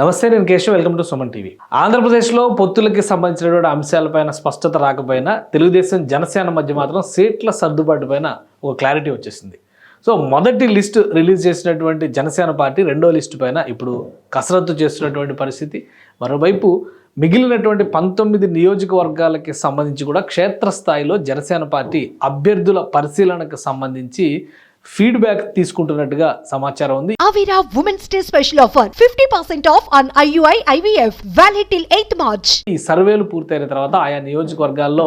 నమస్తే నేను Keshav. Welcome to Suman TV. ఆంధ్రప్రదేశ్లో పొత్తులకి సంబంధించినటువంటి అంశాలపైన స్పష్టత రాకపోయినా తెలుగుదేశం జనసేన మధ్య మాత్రం సీట్ల సర్దుబాటు పైన ఒక క్లారిటీ వచ్చేసింది. సో మొదటి లిస్టు రిలీజ్ చేసినటువంటి జనసేన పార్టీ రెండో లిస్టు పైన ఇప్పుడు కసరత్తు చేస్తున్నటువంటి పరిస్థితి. మరోవైపు మిగిలినటువంటి పంతొమ్మిది నియోజకవర్గాలకి సంబంధించి కూడా క్షేత్రస్థాయిలో జనసేన పార్టీ అభ్యర్థుల పరిశీలనకు సంబంధించి ఫీడ్బ్యాక్ తీసుకుంటున్నట్టుగా సమాచారం ఉంది. Avira Women's Day special offer 50% off on IUI IVF valid till 8th March. ఈ సర్వేలు పూర్తయిన తర్వాత ఆయా నియోజకవర్గాల్లో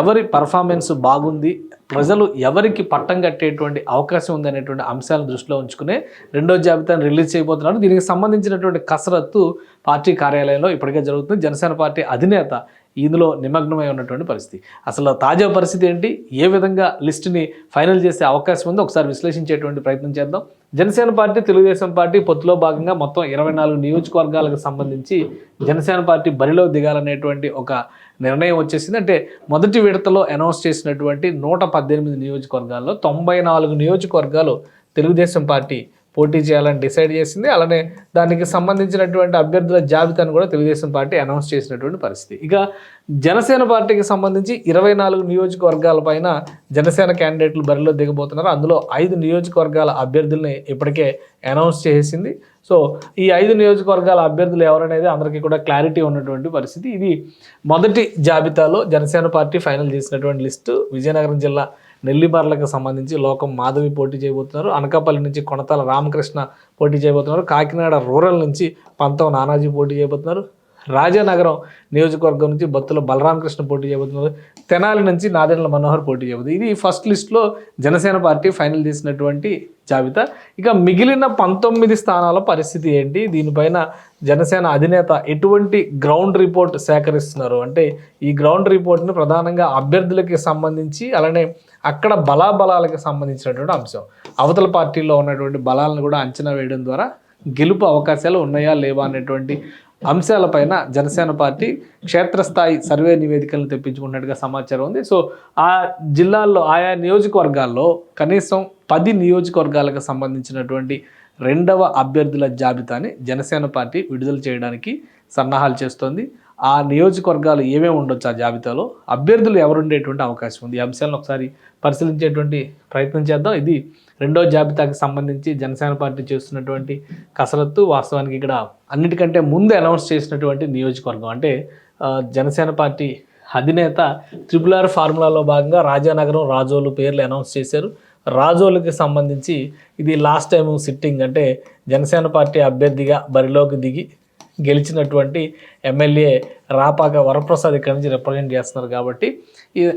ఎవరి పర్ఫార్మెన్స్ బాగుంది ప్రజలు ఎవరికి పట్టం కట్టేటువంటి అవకాశం ఉంది అనేటువంటి అంశాలను దృష్టిలో ఉంచుకునే రెండో జాబితాను రిలీజ్ చేయబోతున్నారు. దీనికి సంబంధించినటువంటి కసరత్తు పార్టీ కార్యాలయంలో ఇప్పటికే జరుగుతుంది. జనసేన పార్టీ అధినేత ఇందులో నిమగ్నమై ఉన్నటువంటి పరిస్థితి. అసలు తాజా పరిస్థితి ఏంటి? ఏ విధంగా లిస్టుని ఫైనల్ చేసే అవకాశం ఉందో ఒకసారి విశ్లేషించేటువంటి ప్రయత్నం చేద్దాం. జనసేన పార్టీ తెలుగుదేశం పార్టీ పొత్తులో భాగంగా మొత్తం ఇరవై నాలుగు నియోజకవర్గాలకు సంబంధించి జనసేన పార్టీ బరిలో దిగాలనేటువంటి ఒక నిర్ణయం వచ్చేసింది. అంటే మొదటి విడతలో అనౌన్స్ చేసినటువంటి నూట పద్దెనిమిది నియోజకవర్గాల్లో తొంభై నాలుగు నియోజకవర్గాలు తెలుగుదేశం పార్టీ పోటీ చేయాలని డిసైడ్ చేసింది. అలానే దానికి సంబంధించినటువంటి అభ్యర్థుల జాబితాను కూడా తెలుగుదేశం పార్టీ అనౌన్స్ చేసినటువంటి పరిస్థితి. ఇక జనసేన పార్టీకి సంబంధించి ఇరవై నాలుగు నియోజకవర్గాల పైన జనసేన క్యాండిడేట్లు బరిలో దిగబోతున్నారు. అందులో ఐదు నియోజకవర్గాల అభ్యర్థుల్ని ఇప్పటికే అనౌన్స్ చేసింది. సో ఈ ఐదు నియోజకవర్గాల అభ్యర్థులు ఎవరనేది అందరికీ కూడా క్లారిటీ ఉన్నటువంటి పరిస్థితి. ఇది మొదటి జాబితాలో జనసేన పార్టీ ఫైనల్ చేసినటువంటి లిస్టు. విజయనగరం జిల్లా నెల్లిమర్లకు సంబంధించి లోకం మాధవి పోటీ చేయబోతున్నారు. అనకాపల్లి నుంచి కొనతాల రామకృష్ణ పోటీ చేయబోతున్నారు. కాకినాడ రూరల్ నుంచి పంతం నానాజీ పోటీ చేయబోతున్నారు. రాజానగరం నియోజకవర్గం నుంచి బత్తుల బలరామకృష్ణ పోటీ చేయబోతున్నారు. తెనాలి నుంచి నాదెండ్ల మనోహర్ పోటీ చేయబోతుంది ఇది ఫస్ట్ లిస్ట్లో జనసేన పార్టీ ఫైనల్ చేసినటువంటి జాబితా. ఇక మిగిలిన పంతొమ్మిది స్థానాల పరిస్థితి ఏంటి? దీనిపైన జనసేన అధినేత ఎటువంటి గ్రౌండ్ రిపోర్ట్ సేకరిస్తున్నారు? అంటే ఈ గ్రౌండ్ రిపోర్ట్ని ప్రధానంగా అభ్యర్థులకి సంబంధించి అలానే అక్కడ బలాబలాలకు సంబంధించినటువంటి అంశం. అవతల పార్టీలో ఉన్నటువంటి బలాలను కూడా అంచనా వేయడం ద్వారా గెలుపు అవకాశాలు ఉన్నాయా లేవా అనేటువంటి అంశాలపైన జనసేన పార్టీ క్షేత్రస్థాయి సర్వే నివేదికలను తెప్పించుకున్నట్టుగా సమాచారం ఉంది. సో ఆ జిల్లాల్లో ఆయా నియోజకవర్గాల్లో కనీసం పది నియోజకవర్గాలకు సంబంధించినటువంటి రెండవ అభ్యర్థుల జాబితాని జనసేన పార్టీ విడుదల చేయడానికి సన్నాహాలు చేస్తోంది. ఆ నియోజకవర్గాలు ఏమేమి ఉండొచ్చు ఆ జాబితాలో? అభ్యర్థులు ఎవరుండేటువంటి అవకాశం ఉంది? ఈ అంశాలను ఒకసారి పరిశీలించేటువంటి ప్రయత్నం చేద్దాం. ఇది రెండో జాబితాకి సంబంధించి జనసేన పార్టీ చేస్తున్నటువంటి కసరత్తు. వాస్తవానికి ఇక్కడ అన్నిటికంటే ముందు అనౌన్స్ చేసినటువంటి నియోజకవర్గం. అంటే జనసేన పార్టీ అధినేత త్రిపుల్ ఆర్ ఫార్ములాలో భాగంగా రాజానగరం రాజోలు పేర్లు అనౌన్స్ చేశారు. రాజోలకి సంబంధించి ఇది లాస్ట్ టైం సిట్టింగ్ అంటే జనసేన పార్టీ అభ్యర్థిగా బరిలోకి దిగి గెలిచినటువంటి ఎమ్మెల్యే రాపాక వరప్రసాద్ ఇక్కడ నుంచి రిప్రజెంట్ చేస్తున్నారు కాబట్టి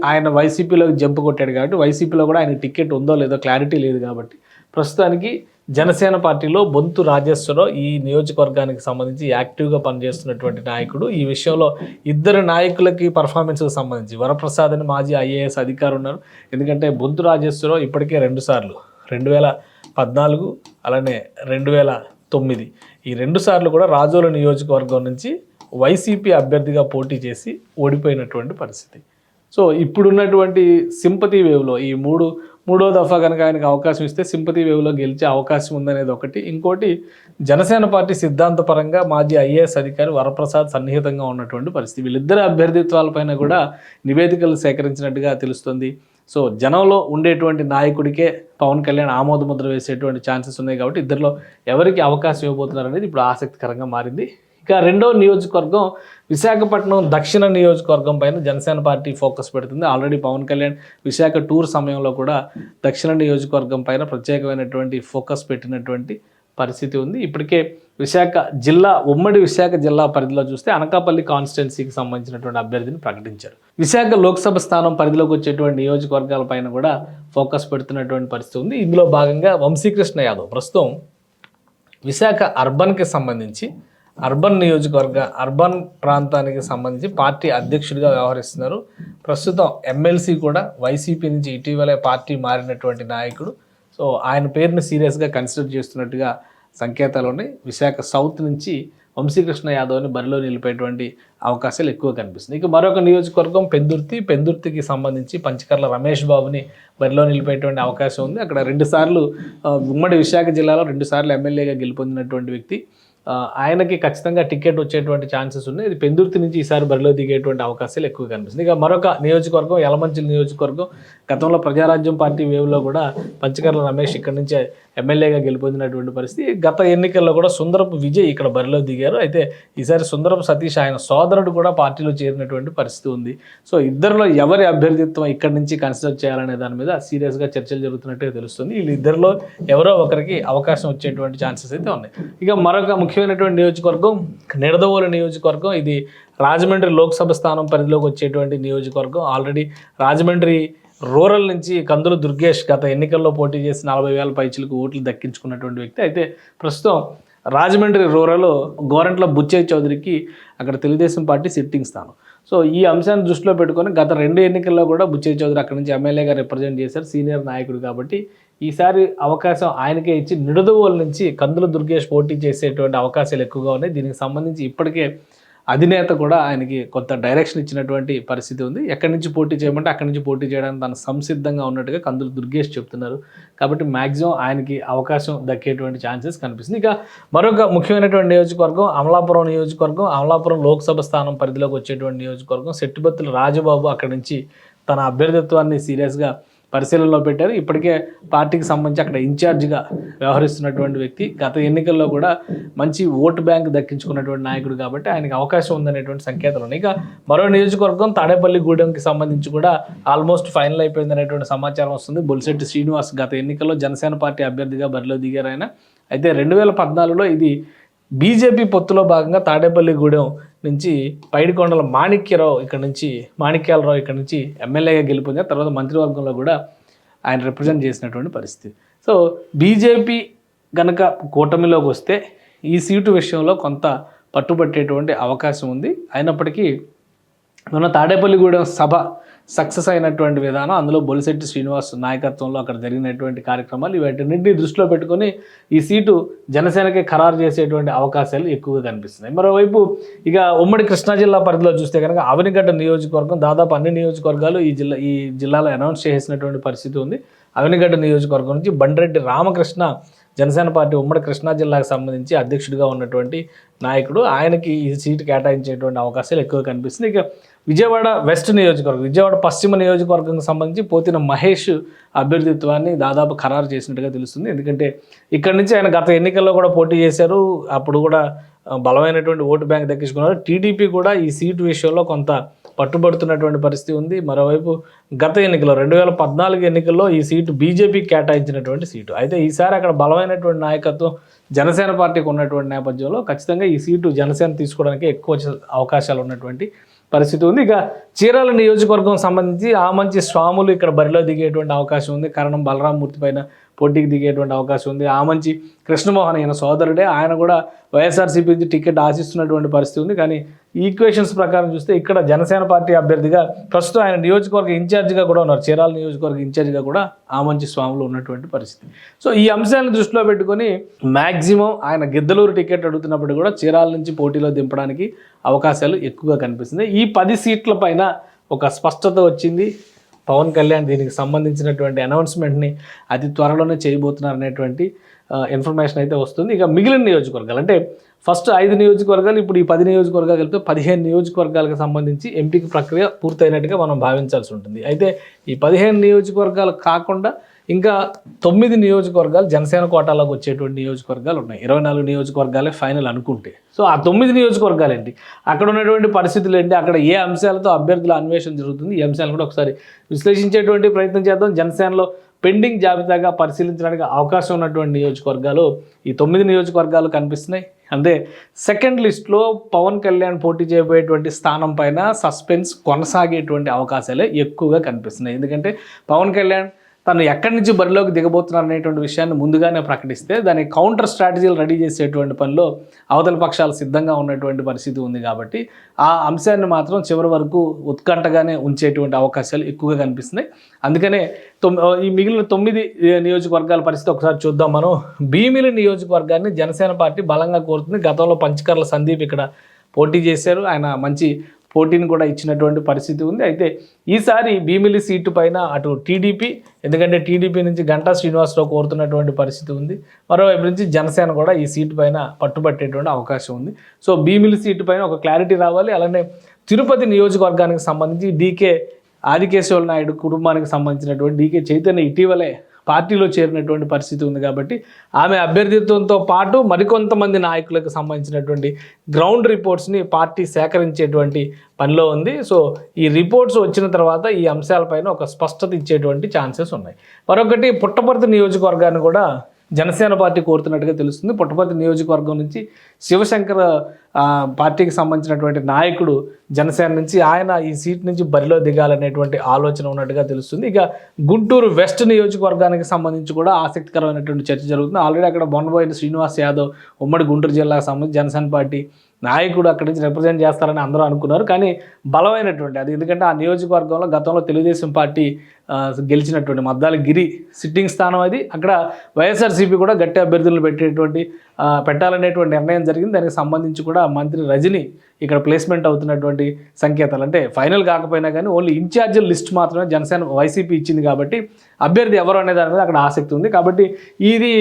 ఆయన వైసీపీలోకి జంప్ కొట్టాడు కాబట్టి వైసీపీలో కూడా ఆయన టికెట్ ఉందో లేదో క్లారిటీ లేదు కాబట్టి ప్రస్తుతానికి జనసేన పార్టీలో బొంతు రాజేశ్వరరావు ఈ నియోజకవర్గానికి సంబంధించి యాక్టివ్గా పనిచేస్తున్నటువంటి నాయకుడు. ఈ విషయంలో ఇద్దరు నాయకులకి పర్ఫార్మెన్స్కి సంబంధించి వరప్రసాద్ అని మాజీ ఐఏఎస్ అధికారులు ఉన్నారు. ఎందుకంటే బొంతు రాజేశ్వరరావు ఇప్పటికే రెండు సార్లు రెండు వేల పద్నాలుగు అలానే రెండు వేల తొమ్మిది. ఈ రెండు సార్లు కూడా రాజోల నియోజకవర్గం నుంచి వైసీపీ అభ్యర్థిగా పోటీ చేసి ఓడిపోయినటువంటి పరిస్థితి. సో ఇప్పుడున్నటువంటి సింపతి వేవ్లో ఈ మూడు మూడో దఫా కనుక ఆయనకు అవకాశం ఇస్తే సింపతి వేవ్లో గెలిచే అవకాశం ఉందనేది ఒకటి. ఇంకోటి జనసేన పార్టీ సిద్ధాంతపరంగా మాజీ ఐఏఎస్ అధికారి వరప్రసాద్ సన్నిహితంగా ఉన్నటువంటి పరిస్థితి. వీళ్ళిద్దరి అభ్యర్థిత్వాలపైన కూడా నివేదికలు సేకరించినట్టుగా తెలుస్తుంది. సో జనంలో ఉండేటువంటి నాయకుడికే పవన్ కళ్యాణ్ ఆమోదముద్ర వేసేటువంటి ఛాన్సెస్ ఉన్నాయి కాబట్టి ఇద్దరిలో ఎవరికి అవకాశం ఇవ్వబోతున్నారు అనేది ఇప్పుడు ఆసక్తికరంగా మారింది. ఇక రెండో నియోజకవర్గం విశాఖపట్నం దక్షిణ నియోజకవర్గం పైన జనసేన పార్టీ ఫోకస్ పెడుతుంది. ఆల్రెడీ పవన్ కళ్యాణ్ విశాఖ టూర్ సమయంలో కూడా దక్షిణ నియోజకవర్గం పైన ప్రత్యేకమైనటువంటి ఫోకస్ పెట్టినటువంటి పరిస్థితి ఉంది. ఇప్పటికే విశాఖ జిల్లా ఉమ్మడి విశాఖ జిల్లా పరిధిలో చూస్తే అనకాపల్లి కాన్స్టిట్యున్సీకి సంబంధించినటువంటి అభ్యర్థిని ప్రకటించారు. విశాఖ లోక్సభ స్థానం పరిధిలోకి వచ్చేటువంటి నియోజకవర్గాల పైన కూడా ఫోకస్ పెడుతున్నటువంటి పరిస్థితి ఉంది. ఇందులో భాగంగా వంశీకృష్ణ యాదవ్. ప్రస్తుతం విశాఖ అర్బన్కి సంబంధించి అర్బన్ నియోజకవర్గ అర్బన్ ప్రాంతానికి సంబంధించి పార్టీ అధ్యక్షుడిగా వ్యవహరిస్తున్నారు. ప్రస్తుతం ఎమ్మెల్సీ కూడా వైసీపీ నుంచి ఇటీవలే పార్టీ మారినటువంటి నాయకుడు. సో ఆయన పేరుని సీరియస్గా కన్సిడర్ చేస్తున్నట్టుగా సంకేతాలు ఉన్నాయి. విశాఖ సౌత్ నుంచి వంశీకృష్ణ యాదవ్ని బరిలో నిలిపేటువంటి అవకాశాలు ఎక్కువ కనిపిస్తుంది ఇక మరొక నియోజకవర్గం పెందుర్తి. పెందుర్తికి సంబంధించి పంచకర్ల రమేష్ బాబుని బరిలో నిలిపేటువంటి అవకాశం ఉంది. అక్కడ రెండుసార్లు ఉమ్మడి విశాఖ జిల్లాలో రెండుసార్లు ఎమ్మెల్యేగా గెలుపొందినటువంటి వ్యక్తి. ఆయనకి ఖచ్చితంగా టికెట్ వచ్చేటువంటి ఛాన్సెస్ ఉన్నాయి. ఇది పెందుర్తి నుంచి ఈసారి బరిలో దిగేటువంటి అవకాశాలు ఎక్కువ కనిపిస్తుంది ఇక మరొక నియోజకవర్గం యలమంచిలి నియోజకవర్గం గతంలో ప్రజారాజ్యం పార్టీ వేవ్లో కూడా పంచకర్ల రమేష్ ఇక్కడ నుంచే ఎమ్మెల్యేగా గెలుపొందినటువంటి పరిస్థితి. గత ఎన్నికల్లో కూడా సుందరపు విజయ్ ఇక్కడ బరిలో దిగారు. అయితే ఈసారి సుందరపు సతీష్ ఆయన సోదరుడు కూడా పార్టీలో చేరినటువంటి పరిస్థితి ఉంది. సో ఇద్దరిలో ఎవరి అభ్యర్థిత్వం ఇక్కడ నుంచి కన్సిడర్ చేయాలనే దాని మీద సీరియస్గా చర్చలు జరుగుతున్నట్టుగా తెలుస్తుంది. వీళ్ళిద్దరిలో ఎవరో ఒకరికి అవకాశం వచ్చేటువంటి ఛాన్సెస్ అయితే ఉన్నాయి. ఇక మరొక ముఖ్యమైనటువంటి నియోజకవర్గం నిడదవోలు నియోజకవర్గం. ఇది రాజమండ్రి లోక్సభ స్థానం పరిధిలోకి వచ్చేటువంటి నియోజకవర్గం. ఆల్రెడీ రాజమండ్రి రూరల్ నుంచి కందులు దుర్గేష్ గత ఎన్నికల్లో పోటీ చేసి నలభై వేల పైచులకు ఓట్లు దక్కించుకున్నటువంటి వ్యక్తి. అయితే ప్రస్తుతం రాజమండ్రి రూరల్ గోరంట్ల బుచ్చయ్య చౌదరికి అక్కడ తెలుగుదేశం పార్టీ సిట్టింగ్ స్థానం. సో ఈ అంశాన్ని దృష్టిలో పెట్టుకొని గత రెండు ఎన్నికల్లో కూడా బుచ్చయ్య చౌదరి అక్కడ నుంచి ఎమ్మెల్యేగా రిప్రజెంట్ చేశారు సీనియర్ నాయకుడు కాబట్టి. ఈసారి అవకాశం ఆయనకే ఇచ్చి నిడదవోలు నుంచి కందుల దుర్గేష్ పోటీ చేసేటువంటి అవకాశాలు ఎక్కువగా ఉన్నాయి. దీనికి సంబంధించి ఇప్పటికే అధినేత కూడా ఆయనకి కొంత డైరెక్షన్ ఇచ్చినటువంటి పరిస్థితి ఉంది. ఎక్కడి నుంచి పోటీ చేయమంటే అక్కడి నుంచి పోటీ చేయడానికి తను సంసిద్ధంగా ఉన్నట్టుగా కందులు దుర్గేష్ చెప్తున్నారు. కాబట్టి మ్యాక్సిమం ఆయనకి అవకాశం దక్కేటువంటి ఛాన్సెస్ కనిపిస్తుంది. ఇక మరొక ముఖ్యమైనటువంటి నియోజకవర్గం అమలాపురం నియోజకవర్గం. అమలాపురం లోక్సభ స్థానం పరిధిలోకి వచ్చేటువంటి నియోజకవర్గం. సెట్టిబత్తుల రాజబాబు అక్కడి నుంచి తన అభ్యర్థిత్వాన్ని సీరియస్గా పరిశీలనలో పెట్టారు. ఇప్పటికే పార్టీకి సంబంధించి అక్కడ ఇన్ఛార్జిగా వ్యవహరిస్తున్నటువంటి వ్యక్తి గత ఎన్నికల్లో కూడా మంచి ఓటు బ్యాంక్ దక్కించుకున్నటువంటి నాయకుడు కాబట్టి ఆయనకి అవకాశం ఉందనేటువంటి సంకేతాలు ఉన్నాయి ఇక మరో నియోజకవర్గం తాడేపల్లి గూడెంకి సంబంధించి కూడా ఆల్మోస్ట్ ఫైనల్ అయిపోయింది అనేటువంటి సమాచారం వస్తుంది. బొలిశెట్టి శ్రీనివాస్ గత ఎన్నికల్లో జనసేన పార్టీ అభ్యర్థిగా బరిలో దిగారు ఆయన. అయితే రెండు వేల పద్నాలుగులో ఇది బీజేపీ పొత్తులో భాగంగా తాడేపల్లిగూడెం నుంచి పైడికొండల మాణిక్యరావు ఇక్కడ నుంచి మాణిక్యాలరావు ఇక్కడ నుంచి ఎమ్మెల్యేగా గెలుపొందారు. తర్వాత మంత్రివర్గంలో కూడా ఆయన రిప్రజెంట్ చేసినటువంటి పరిస్థితి. సో బీజేపీ గనక కూటమిలోకి వస్తే ఈ సీటు విషయంలో కొంత పట్టుబట్టేటువంటి అవకాశం ఉంది. అయినప్పటికీ మన తాడేపల్లిగూడెం సభ సక్సెస్ అయినటువంటి విధానం అందులో బొలిశెట్టి శ్రీనివాస్ నాయకత్వంలో అక్కడ జరిగినటువంటి కార్యక్రమాలు వీటన్నింటినీ దృష్టిలో పెట్టుకొని ఈ సీటు జనసేనకే ఖరారు చేసేటువంటి అవకాశాలు ఎక్కువగా కనిపిస్తున్నాయి. మరోవైపు ఇక ఉమ్మడి కృష్ణా జిల్లా పరిధిలో చూస్తే కనుక అవనిగడ్డ నియోజకవర్గం దాదాపు అన్ని నియోజకవర్గాలు ఈ జిల్లా ఈ జిల్లాలో అనౌన్స్ చేసినటువంటి పరిస్థితి ఉంది. అవనిగడ్డ నియోజకవర్గం నుంచి బండ్రెడ్డి రామకృష్ణ జనసేన పార్టీ ఉమ్మడి కృష్ణా జిల్లాకు సంబంధించి అధ్యక్షుడిగా ఉన్నటువంటి నాయకుడు. ఆయనకి ఈ సీటు కేటాయించేటువంటి అవకాశాలు ఎక్కువ కనిపిస్తుంది ఇక విజయవాడ వెస్ట్ నియోజకవర్గం విజయవాడ పశ్చిమ నియోజకవర్గంకి సంబంధించి పోతిన మహేష్ అభ్యర్థిత్వాన్ని దాదాపు ఖరారు చేసినట్టుగా తెలుస్తుంది. ఎందుకంటే ఇక్కడ నుంచి ఆయన గత ఎన్నికల్లో కూడా పోటీ చేశారు. అప్పుడు కూడా బలమైనటువంటి ఓటు బ్యాంక్ దక్కించుకున్నారు. టీడీపీ కూడా ఈ సీటు విషయంలో కొంత పట్టుబడుతున్నటువంటి పరిస్థితి ఉంది. మరోవైపు గత ఎన్నికల్లో రెండు వేల పద్నాలుగు ఎన్నికల్లో ఈ సీటు బీజేపీకి కేటాయించినటువంటి సీటు. అయితే ఈసారి అక్కడ బలమైనటువంటి నాయకత్వం జనసేన పార్టీకి ఉన్నటువంటి నేపథ్యంలో ఖచ్చితంగా ఈ సీటు జనసేన తీసుకోవడానికి ఎక్కువ అవకాశాలు ఉన్నటువంటి పరిస్థితి ఉంది. ఇక చీరాల నియోజకవర్గం సంబంధించి ఆ మంచి స్వాములు ఇక్కడ బరిలో దిగేటువంటి అవకాశం ఉంది. కారణం బలరామూర్తి పైన పోటీకి దిగేటువంటి అవకాశం ఉంది. ఆ మంచి కృష్ణమోహన్ ఆయన సోదరుడే ఆయన కూడా వైఎస్ఆర్సీపీ నుంచి టికెట్ ఆశిస్తున్నటువంటి పరిస్థితి ఉంది. కానీ ఈక్వేషన్స్ ప్రకారం చూస్తే ఇక్కడ జనసేన పార్టీ అభ్యర్థిగా ప్రస్తుతం ఆయన నియోజకవర్గ ఇన్ఛార్జిగా కూడా ఉన్నారు. చీరాల నియోజకవర్గ ఇన్ఛార్జిగా కూడా ఆ మంచి స్వాములు ఉన్నటువంటి పరిస్థితి. సో ఈ అంశాలను దృష్టిలో పెట్టుకొని మ్యాక్సిమం ఆయన గిద్దలూరు టికెట్ అడుగుతున్నప్పుడు కూడా చీరాల నుంచి పోటీలో దింపడానికి అవకాశాలు ఎక్కువగా కనిపిస్తుంది ఈ పది సీట్ల పైన ఒక స్పష్టత వచ్చింది. పవన్ కళ్యాణ్ దీనికి సంబంధించినటువంటి అనౌన్స్మెంట్ని అతి త్వరలోనే చేయబోతున్నారు అనేటువంటి ఇన్ఫర్మేషన్ అయితే వస్తుంది. ఇక మిగిలిన నియోజకవర్గాలు అంటే ఫస్ట్ ఐదు నియోజకవర్గాలు ఇప్పుడు ఈ పది నియోజకవర్గాలు కలిపితే పదిహేను నియోజకవర్గాలకు సంబంధించి ఎంపిక ప్రక్రియ పూర్తయినట్టుగా మనం భావించాల్సి ఉంటుంది. అయితే ఈ పదిహేను నియోజకవర్గాలు కాకుండా ఇంకా తొమ్మిది నియోజకవర్గాలు జనసేన కోటాలోకి వచ్చేటువంటి నియోజకవర్గాలు ఉన్నాయి. ఇరవై నాలుగు నియోజకవర్గాలే ఫైనల్ అనుకుంటే. సో ఆ తొమ్మిది నియోజకవర్గాలు ఏంటి? అక్కడ ఉన్నటువంటి పరిస్థితులు ఏంటి? అక్కడ ఏ అంశాలతో అభ్యర్థుల అన్వేషణ జరుగుతుంది? ఈ అంశాలను కూడా ఒకసారి విశ్లేషించేటువంటి ప్రయత్నం చేద్దాం. జనసేనలో పెండింగ్ జాబితాగా పరిశీలించడానికి అవకాశం ఉన్నటువంటి నియోజకవర్గాలు ఈ తొమ్మిది నియోజకవర్గాలు కనిపిస్తున్నాయి. అంటే సెకండ్ లిస్ట్లో పవన్ కళ్యాణ్ పోటీ చేయబోయేటువంటి స్థానం పైన సస్పెన్స్ కొనసాగేటువంటి అవకాశాలే ఎక్కువగా కనిపిస్తున్నాయి. ఎందుకంటే పవన్ కళ్యాణ్ తను ఎక్కడి నుంచి బరిలోకి దిగబోతున్నారు అనేటువంటి విషయాన్ని ముందుగానే ప్రకటిస్తే దాని కౌంటర్ స్ట్రాటజీలు రెడీ చేసేటువంటి పనిలో అవతల పక్షాలు సిద్ధంగా ఉన్నటువంటి పరిస్థితి ఉంది కాబట్టి ఆ అంశాన్ని మాత్రం చివరి వరకు ఉత్కంఠగానే ఉంచేటువంటి అవకాశాలు ఎక్కువగా కనిపిస్తున్నాయి. అందుకనే ఈ మిగిలిన తొమ్మిది నియోజకవర్గాల పరిస్థితి ఒకసారి చూద్దాం మనం. భీమిలి నియోజకవర్గాన్ని జనసేన పార్టీ బలంగా కోరుతుంది. గతంలో పంచకర్ల సందీప్ ఇక్కడ పోటీ చేశారు. ఆయన మంచి పోటీని కూడా ఇచ్చినటువంటి పరిస్థితి ఉంది. అయితే ఈసారి భీమిలి సీటు పైన అటు టీడీపీ ఎందుకంటే టీడీపీ నుంచి గంటా శ్రీనివాసరావు కోరుతున్నటువంటి పరిస్థితి ఉంది. మరోవైపు నుంచి జనసేన కూడా ఈ సీటు పైన పట్టుబట్టేటువంటి అవకాశం ఉంది. సో భీమిలి సీటు పైన ఒక క్లారిటీ రావాలి. అలానే తిరుపతి నియోజకవర్గానికి సంబంధించి డీకే ఆదికేశ్వర నాయుడు కుటుంబానికి సంబంధించినటువంటి డీకే చైతన్య ఇటీవలే పార్టీలో చేరినటువంటి పరిస్థితి ఉంది కాబట్టి ఆమె అభ్యర్థిత్వంతో పాటు మరికొంతమంది నాయకులకు సంబంధించినటువంటి గ్రౌండ్ రిపోర్ట్స్ని పార్టీ సేకరించేటువంటి పనిలో ఉంది. సో ఈ రిపోర్ట్స్ వచ్చిన తర్వాత ఈ అంశాలపైన ఒక స్పష్టత ఇచ్చేటువంటి ఛాన్సెస్ ఉన్నాయి. మరొకటి పుట్టపర్తి నియోజకవర్గాన్ని కూడా జనసేన పార్టీ కోరుతున్నట్టుగా తెలుస్తుంది. పుట్టపర్తి నియోజకవర్గం నుంచి శివశంకర్ పార్టీకి సంబంధించినటువంటి నాయకుడు జనసేన నుంచి ఆయన ఈ సీట్ నుంచి బరిలో దిగాలనేటువంటి ఆలోచన ఉన్నట్టుగా తెలుస్తుంది. ఇక గుంటూరు వెస్ట్ నియోజకవర్గానికి సంబంధించి కూడా ఆసక్తికరమైనటువంటి చర్చ జరుగుతుంది. ఆల్రెడీ అక్కడ బొండబోయిన శ్రీనివాస్ యాదవ్ ఉమ్మడి గుంటూరు జిల్లాకు సంబంధించి జనసేన పార్టీ నాయకుడు అక్కడి నుంచి రిప్రజెంట్ చేస్తారని అందరూ అనుకున్నారు. కానీ బలమైనటువంటి అది ఎందుకంటే ఆ నియోజకవర్గంలో గతంలో తెలుగుదేశం పార్టీ గెలిచినటువంటి మద్దాల గిరి సిట్టింగ్ స్థానం అది. అక్కడ వైఎస్ఆర్సీపీ కూడా గట్టి అభ్యర్థులను పెట్టేటువంటి పెట్టాలనేటువంటి నిర్ణయం జరిగింది. దానికి సంబంధించి కూడా మంత్రి రజని ఇక్కడ ప్లేస్మెంట్ అవుతున్నటువంటి సంకేతాలు. అంటే ఫైనల్ కాకపోయినా కానీ ఓన్లీ ఇన్ఛార్జీల లిస్ట్ మాత్రమే జనసేన వైసీపీ ఇచ్చింది కాబట్టి అభ్యర్థి ఎవరు అనే దాని మీద అక్కడ ఆసక్తి ఉంది. కాబట్టి ఇది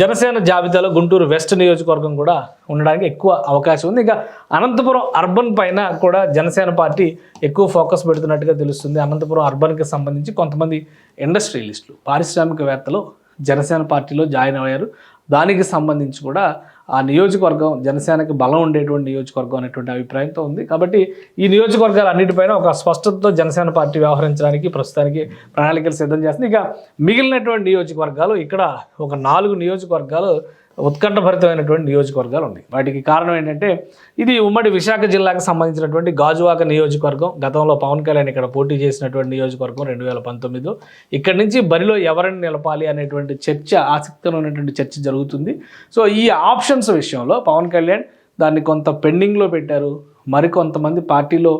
జనసేన జాబితాలో గుంటూరు వెస్ట్ నియోజకవర్గం కూడా ఉండడానికి ఎక్కువ అవకాశం ఉంది. ఇక అనంతపురం అర్బన్ పైన కూడా జనసేన పార్టీ ఎక్కువ ఫోకస్ పెడుతున్నట్టుగా తెలుస్తుంది. అనంతపురం అర్బన్కి సంబంధించి కొంతమంది ఇండస్ట్రియలిస్టులు పారిశ్రామికవేత్తలు జనసేన పార్టీలో జాయిన్ అయ్యారు. దానికి సంబంధించి కూడా ఆ నియోజకవర్గం జనసేనకి బలం ఉండేటువంటి నియోజకవర్గం అనేటువంటి అభిప్రాయంతో ఉంది. కాబట్టి ఈ నియోజకవర్గాలు అన్నిటిపైన ఒక స్పష్టతతో జనసేన పార్టీ వ్యవహరించడానికి ప్రస్తుతానికి ప్రణాళికలు సిద్ధం చేస్తుంది. ఇక మిగిలినటువంటి నియోజకవర్గాలు ఇక్కడ ఒక నాలుగు నియోజకవర్గాలు ఉత్కంఠభరితమైనటువంటి నియోజకవర్గాలు ఉన్నాయి. వాటికి కారణం ఏంటంటే ఇది ఉమ్మడి విశాఖ జిల్లాకు సంబంధించినటువంటి గాజువాక నియోజకవర్గం. గతంలో పవన్ కళ్యాణ్ ఇక్కడ పోటీ చేసినటువంటి నియోజకవర్గం రెండు వేల పంతొమ్మిదిలో. ఇక్కడి నుంచి బరిలో ఎవరిని నిలపాలి అనేటువంటి చర్చ ఆసక్తికరమైనటువంటి చర్చ జరుగుతుంది. సో ఈ ఆప్షన్స్ విషయంలో పవన్ కళ్యాణ్ దాన్ని కొంత పెండింగ్లో పెట్టారు. మరికొంతమంది పార్టీలో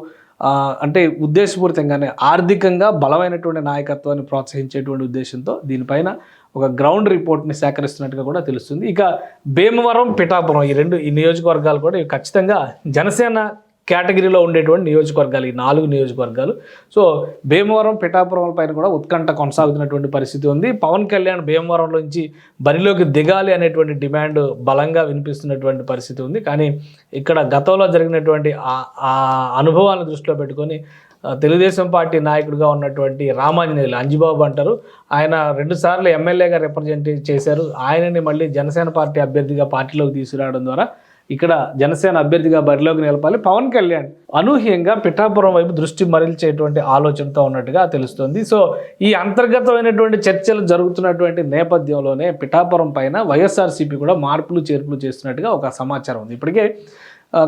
అంటే ఉద్దేశపూరితంగానే ఆర్థికంగా బలమైనటువంటి నాయకత్వాన్ని ప్రోత్సహించేటువంటి ఉద్దేశంతో దీనిపైన ఒక గ్రౌండ్ రిపోర్ట్ని సేకరిస్తున్నట్టుగా కూడా తెలుస్తుంది. ఇక భీమవరం పిఠాపురం ఈ రెండు ఈ నియోజకవర్గాలు కూడా ఖచ్చితంగా జనసేన కేటగిరీలో ఉండేటువంటి నియోజకవర్గాలు ఈ నాలుగు నియోజకవర్గాలు. సో భీమవరం పిఠాపురం పైన కూడా ఉత్కంఠ కొనసాగుతున్నటువంటి పరిస్థితి ఉంది. పవన్ కళ్యాణ్ భీమవరంలోంచి బరిలోకి దిగాలి అనేటువంటి డిమాండ్ బలంగా వినిపిస్తున్నటువంటి పరిస్థితి ఉంది. కానీ ఇక్కడ గతంలో జరిగినటువంటి ఆ- అనుభవాలను దృష్టిలో పెట్టుకొని తెలుగుదేశం పార్టీ నాయకుడిగా ఉన్నటువంటి రామాంజనేయులు అంజిబాబు అంటారు. ఆయన రెండుసార్లు ఎమ్మెల్యేగా రిప్రజెంట్ చేశారు. ఆయనని మళ్ళీ జనసేన పార్టీ అభ్యర్థిగా పార్టీలోకి తీసుకురావడం ద్వారా ఇక్కడ జనసేన అభ్యర్థిగా బరిలోకి నిలపాలి. పవన్ కళ్యాణ్ అనూహ్యంగా పిఠాపురం వైపు దృష్టి మరల్చేటువంటి ఆలోచనతో ఉన్నట్టుగా తెలుస్తుంది. సో ఈ అంతర్గతమైనటువంటి చర్చలు జరుగుతున్నటువంటి నేపథ్యంలోనే పిఠాపురం పైన వైఎస్ఆర్సీపీ కూడా మార్పులు చేర్పులు చేస్తున్నట్టుగా ఒక సమాచారం ఉంది. ఇప్పటికే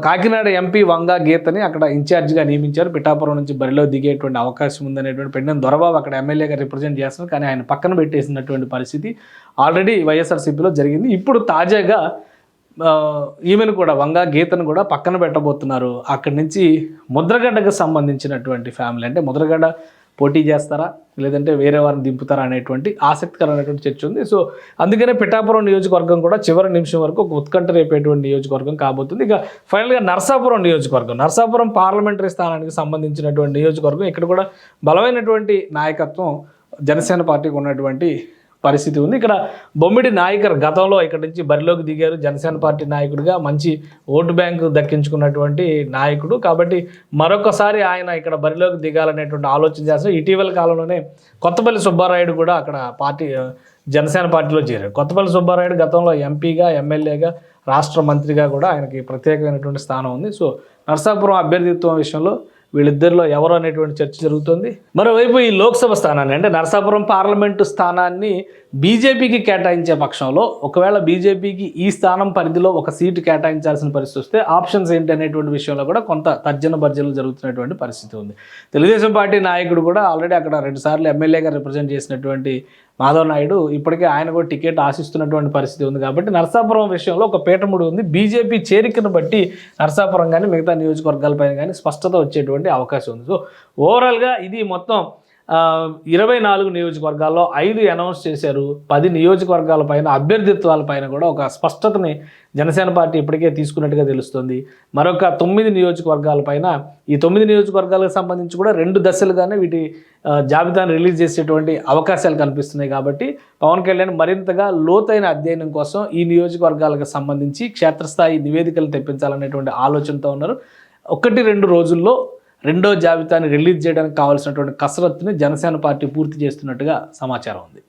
కాకినాడ ఎంపీ వంగా గీతని అక్కడ ఇన్ఛార్జిగా నియమించారు. పిఠాపురం నుంచి బరిలో దిగేటువంటి అవకాశం ఉందనేటువంటి పెండెం దొరబాబు అక్కడ ఎమ్మెల్యేగా రిప్రజెంట్ చేస్తున్నారు. కానీ ఆయన పక్కన పెట్టేసినటువంటి పరిస్థితి ఆల్రెడీ వైఎస్ఆర్సీపీలో జరిగింది. ఇప్పుడు తాజాగా ఈమెను కూడా వంగా గీతను కూడా పక్కన పెట్టబోతున్నారు. అక్కడి నుంచి ముద్రగడ్డకు సంబంధించినటువంటి ఫ్యామిలీ. అంటే ముద్రగడ్డ పోటీ చేస్తారా? లేదంటే వేరే వారిని దింపుతారా అనేటువంటి ఆసక్తికరమైనటువంటి చర్చ ఉంది. సో అందుకనే పిఠాపురం నియోజకవర్గం కూడా చివరి నిమిషం వరకు ఒక ఉత్కంఠ రేపేటువంటి నియోజకవర్గం కాబోతుంది. ఇక ఫైనల్గా నర్సాపురం నియోజకవర్గం. నర్సాపురం పార్లమెంటరీ స్థానానికి సంబంధించినటువంటి నియోజకవర్గం. ఇక్కడ కూడా బలమైనటువంటి నాయకత్వం జనసేన పార్టీకి ఉన్నటువంటి పరిస్థితి ఉంది. ఇక్కడ బొమ్మిడి నాయకర్ గతంలో ఇక్కడ నుంచి బరిలోకి దిగారు. జనసేన పార్టీ నాయకుడిగా మంచి ఓటు బ్యాంకు దక్కించుకున్నటువంటి నాయకుడు. కాబట్టి మరొకసారి ఆయన ఇక్కడ బరిలోకి దిగాలనేటువంటి ఆలోచన చేస్తారు. ఇటీవల కాలంలోనే కొత్తపల్లి సుబ్బారాయుడు కూడా అక్కడ పార్టీ జనసేన పార్టీలో చేరారు. కొత్తపల్లి సుబ్బారాయుడు గతంలో ఎంపీగా ఎమ్మెల్యేగా రాష్ట్ర మంత్రిగా కూడా ఆయనకి ప్రత్యేకమైనటువంటి స్థానం ఉంది. సో నర్సాపురం అభ్యర్థిత్వం విషయంలో వీళ్ళిద్దరిలో ఎవరు అనేటువంటి చర్చ జరుగుతుంది. మరోవైపు ఈ లోక్సభ స్థానాన్ని అంటే నరసాపురం పార్లమెంటు స్థానాన్ని బీజేపీకి కేటాయించే పక్షంలో ఒకవేళ బీజేపీకి ఈ స్థానం పరిధిలో ఒక సీటు కేటాయించాల్సిన పరిస్థితి వస్తే ఆప్షన్స్ ఏంటి అనేటువంటి విషయంలో కూడా కొంత తర్జన భర్జనలు జరుగుతున్నటువంటి పరిస్థితి ఉంది. తెలుగుదేశం పార్టీ నాయకుడు కూడా ఆల్రెడీ అక్కడ రెండుసార్లు ఎమ్మెల్యేగా రిప్రజెంట్ చేసినటువంటి మాధవ్ నాయుడు ఇప్పటికే ఆయన కూడా టికెట్ ఆశిస్తున్నటువంటి పరిస్థితి ఉంది కాబట్టి నరసాపురం విషయంలో ఒక పీఠముడు ఉంది. బీజేపీ చేరికను బట్టి నరసాపురం కానీ మిగతా నియోజకవర్గాలపైన కానీ స్పష్టత వచ్చేటువంటి అవకాశం ఉంది. సో ఓవరాల్గా ఇది మొత్తం ఇరవై నాలుగు నియోజకవర్గాల్లో ఐదు అనౌన్స్ చేశారు. పది నియోజకవర్గాల పైన అభ్యర్థిత్వాల పైన కూడా ఒక స్పష్టతని జనసేన పార్టీ ఇప్పటికే తీసుకున్నట్టుగా తెలుస్తుంది. మరొక తొమ్మిది నియోజకవర్గాల పైన ఈ తొమ్మిది నియోజకవర్గాలకు సంబంధించి కూడా రెండు దశలుగానే వీటి జాబితాను రిలీజ్ చేసేటువంటి అవకాశాలు కనిపిస్తున్నాయి కాబట్టి పవన్ కళ్యాణ్ మరింతగా లోతైన అధ్యయనం కోసం ఈ నియోజకవర్గాలకు సంబంధించి క్షేత్రస్థాయి నివేదికలు తెప్పించాలనేటువంటి ఆలోచనతో ఉన్నారు. ఒకటి రెండు రోజుల్లో రెండో జాబితాని రిలీజ్ చేయడానికి కావాల్సినటువంటి కసరత్తుని జనసేన పార్టీ పూర్తి చేస్తున్నట్టుగా సమాచారం ఉంది.